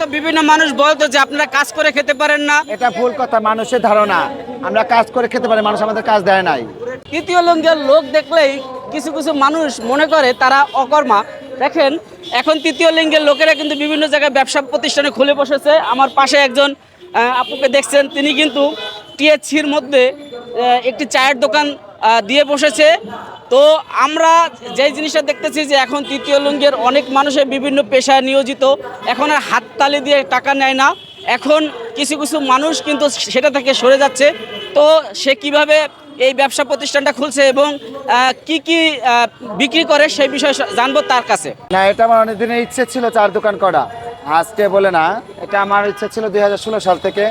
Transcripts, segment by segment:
তো বিভিন্ন মানুষ বলতো যে আপনারা কাজ করে খেতে পারেন না। এটা ভুল কথা মানুষের ধারণা। আমরা কাজ করে খেতে পারি মানুষ আমাদের কাজ দেয় নাই। তৃতীয় লিঙ্গের লোক দেখলেই কিছু কিছু মানুষ মনে করে তারা অকর্মা। দেখেন এখন তৃতীয় লিঙ্গের লোকেরা কিন্তু বিভিন্ন জায়গায় ব্যবসা প্রতিষ্ঠানে খুলে বসেছে। আমার পাশে একজন আপুকে দেখছেন তিনি কিন্তু টিএসসির মধ্যে একটি চায়ের দোকান দিয়ে বসেছে। তো আমরা যেই জিনিসটা দেখতেছি যে এখন তৃতীয় লিঙ্গের অনেক মানুষের বিভিন্ন পেশায় নিয়োজিত। এখন আর হাততালি দিয়ে টাকা নেয় না। এখন কিছু কিছু মানুষ কিন্তু সেটা থেকে সরে যাচ্ছে। তো সে কীভাবে এই ব্যবসা প্রতিষ্ঠানটা খুলছে এবং কি কি বিক্রি করে সেই বিষয়ে জানব তার কাছে। না, এটা আমার অনেক দিনের ইচ্ছে ছিল চার দোকান করা। আজকে বলে না, এটা আমার ইচ্ছে ছিল দুই হাজার ষোলো সাল থেকে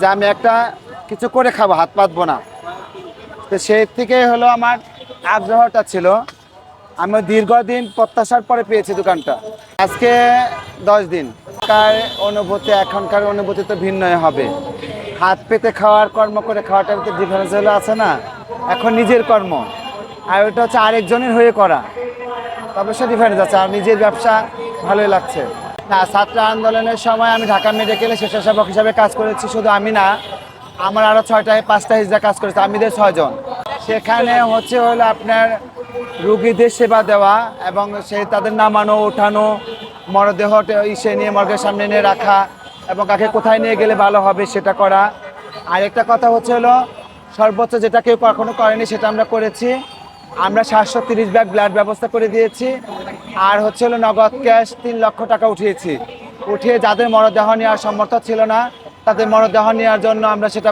যে আমি একটা কিছু করে খাব, হাত পাতবো না। তো সেই থেকে হলো আমার আগ্রহটা ছিল। আমি দীর্ঘদিন প্রত্যাশার পরে পেয়েছি দোকানটা। আজকে দশ দিন। কার অনুভূতি, এখনকার অনুভূতি তো ভিন্নই হবে। হাত পেতে খাওয়ার, কর্ম করে খাওয়াটার তো ডিফারেন্স হলো আছে না? এখন নিজের কর্ম। আর ওটা হচ্ছে আরেকজনের হয়ে করা। অবশ্যই ডিফারেন্স আছে। আর নিজের ব্যবসা ভালোই লাগছে। না, ছাত্র আন্দোলনের সময় আমি ঢাকা মেডিকেলে স্বেচ্ছাসেবক হিসাবে কাজ করেছি। শুধু আমি না আমার আরও ছয়টায় পাঁচটা হিজড়া কাজ করেছে আমিদের ছয়জন। সেখানে হচ্ছে হলো আপনার রুগীদের সেবা দেওয়া এবং সেই তাদের নামানো, ওঠানো, মরদেহ ইসে নিয়ে মর্গের সামনে নিয়ে রাখা এবং কাকে কোথায় নিয়ে গেলে ভালো হবে সেটা করা। আরেকটা কথা হচ্ছে হলো, সর্বোচ্চ যেটা কেউ কখনো করেনি সেটা আমরা করেছি। আমরা সাতশো তিরিশ ব্যাগ ব্লাড ব্যবস্থা করে দিয়েছি। আর হচ্ছে হলো নগদ ক্যাশ তিন লক্ষ টাকা উঠিয়েছি। উঠিয়ে যাদের মরদেহ নেওয়ার সমর্থ ছিল না তাদের মরদেহ নেওয়ার জন্য আমরা সেটা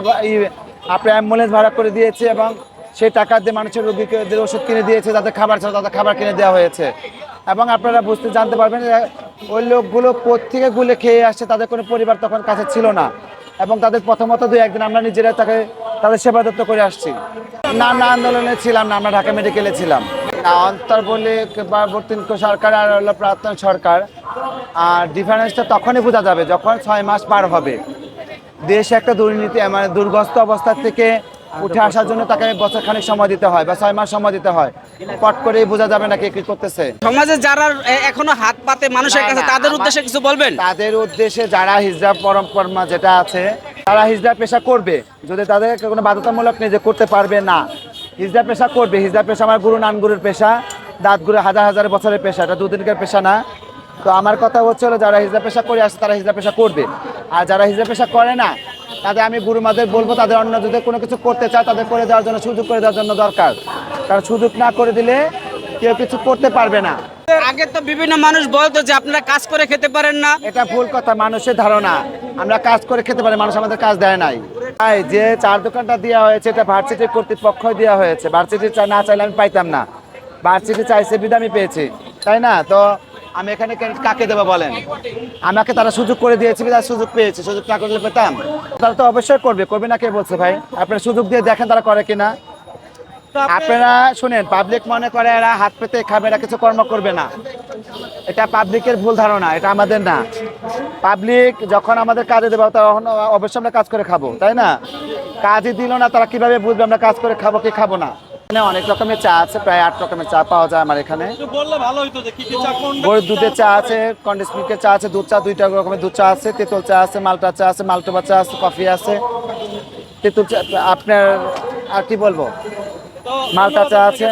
আপনার অ্যাম্বুলেন্স ভাড়া করে দিয়েছি এবং সেই টাকা দিয়ে মানুষের রোগীকে ওষুধ কিনে দিয়েছে তাদের খাবার ছিল তাদের খাবার কিনে দেওয়া হয়েছে। এবং আপনারা বুঝতে জানতে পারবেন ওই লোকগুলো কোথেকে গুলে খেয়ে আসছে, তাদের কোনো পরিবার তখন কাছে ছিল না। এবং তাদের প্রথমত দুই একদিন আমরা নিজেরা তাকে, তাদের সেবা যত্ন করে আসছি। না না আন্দোলনে ছিলাম না, আমরা ঢাকা মেডিকেলে ছিলাম। না, অন্তর্বর্তী সরকার আর হলো প্রাক্তন সরকার। আর ডিফারেন্সটা তখনই বোঝা যাবে যখন ছয় মাস পার হবে। দেশ একটা দুর্নীতি মানে দুর্গস্ত অবস্থা থেকে উঠে আসার জন্য তাকে বছর খানিক সময় দিতে হয় বা ছয় মাস সময় দিতে হয়। পট করেই বোঝা যাবে না কে কি করতেছে। সমাজে যারা এখনও হাত পাতে মানুষের কাছে তাদের উদ্দেশ্যে কিছু বলবেন? তাদের উদ্দেশ্যে যারা হিজড়া পরম্পরা যেটা আছে তারা হিজড়া পেশা করবে। যদি তাদের কোনো বাধ্যতামূলক নেই যে করতে পারবে না হিজরা পেশা করবে। হিজড়া পেশা আমার গুরু নানগুরুর পেশা দাঁত গুরু হাজার হাজার বছরের পেশা এটা দুদিনকার পেশা না। তো আমার কথা হচ্ছে যারা হিজড়া পেশা করে আসছে তারা হিজড়া পেশা করবে। আর যারা হিজড়া পেশা করে না তাদের আমি গুরু মাদের বলব তাদের অন্য যদি কোনো কিছু করতে চায় তাদের করে দেওয়ার জন্য সুযোগ করে দেওয়ার জন্য দরকার। কারণ সুযোগ না করে দিলে কেউ কিছু করতে পারবে না। আগে তো বিভিন্ন মানুষ বলতো যে আপনারা কাজ করে খেতে পারেন না। এটা ভুল কথা মানুষের ধারণা। আমরা কাজ করে খেতে পারি মানুষ আমাদের কাজ দেয় নাই। তাই যে চার দোকানটা দেওয়া হয়েছে এটা ভার্সিটির কর্তৃপক্ষ দেওয়া হয়েছে। ভার্সিটি চা- না চাইলে আমি পাইতাম না। ভার্সিটি চাইছে বিধা আমি পেয়েছি। তাই না? তো আমি এখানে কাকে দেবো বলেন? আমাকে তারা সুযোগ করে দিয়েছে তারা সুযোগ পেয়েছে সুযোগ না করলে পেতাম। তারা তো অবশ্যই করবে করবে না কে বলছে ভাই? আপনারা সুযোগ দিয়ে দেখেন তারা করে কিনা। আপনারা শুনেন পাবলিক মনে করে এরা হাত পেতে খাবে এরা কিছু কর্ম করবে না। এটা পাবলিকের ভুল ধারণা এটা আমাদের না। পাবলিক যখন আমাদের কাজে দেবে তখন অবশ্যই আমরা কাজ করে খাব তাই না? কাজই দিল না তারা কীভাবে বুঝবে আমরা কাজ করে খাব কি খাব না? এখানে অনেক রকমের চা আছে প্রায় আট রকমের চা পাওয়া যায় আমার এখানে। গরুর দুধের চা? আছে কন্ডেন্স মিল্কের চা আছে দুধ চা দুইটা রকমের দুধ চা আছে তেঁতুল চা আছে মালটা চা আছে মালটোবা চা আছে কফি আছে। তেঁতুল চা আপনার আর কি বলব? মালটা চা আছে।